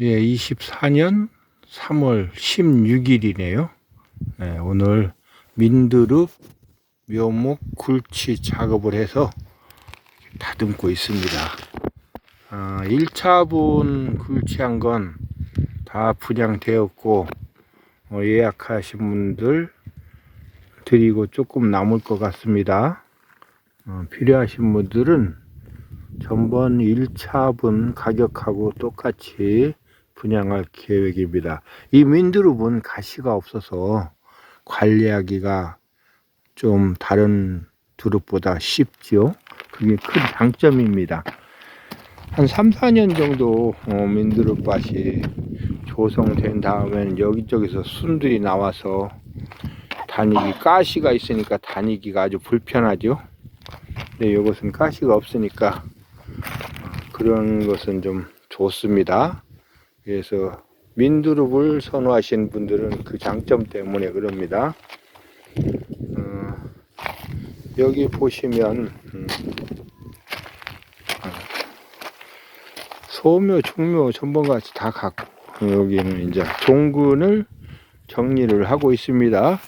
예, 24년 3월 16일이네요. 네, 오늘 민두릅 묘목 굴치 작업을 해서 다듬고 있습니다. 아, 1차분 굴치한 건 다 분양되었고 어, 예약하신 분들 드리고 조금 남을 것 같습니다. 어, 필요하신 분들은 전번 1차분 가격하고 똑같이 분양할 계획입니다. 이 민두릅은 가시가 없어서 관리하기가 좀 다른 두릅보다 쉽지요. 그게 큰 장점입니다. 한 3, 4년 정도 어, 민두릅밭이 조성된 다음엔 여기저기서 순들이 나와서 다니기 가시가 있으니까 다니기가 아주 불편하죠. 근데 이것은 가시가 없으니까 그런 것은 좀 좋습니다. 그래서 민두릅을 선호하시는 분들은 그 장점 때문에 그럽니다. 어, 여기 보시면 음, 어, 소묘, 중묘, 전번같이 다 갖고 여기는 이제 종근을 정리를 하고 있습니다.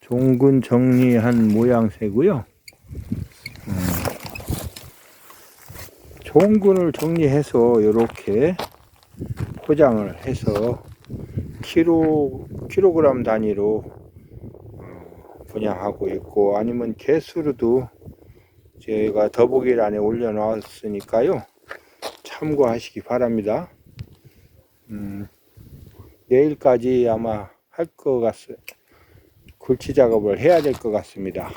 종근 정리한 모양새고요. 종근을 정리해서 이렇게 포장을 해서 키로 킬로그램 단위로 어, 분양하고 있고 아니면 개수로도 제가 더보기란에 올려놨으니까요 참고하시기 바랍니다. 음, 내일까지 아마 할 것 같습니다. 굴치 작업을 해야 될 것 같습니다.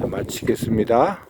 아, 마치겠습니다.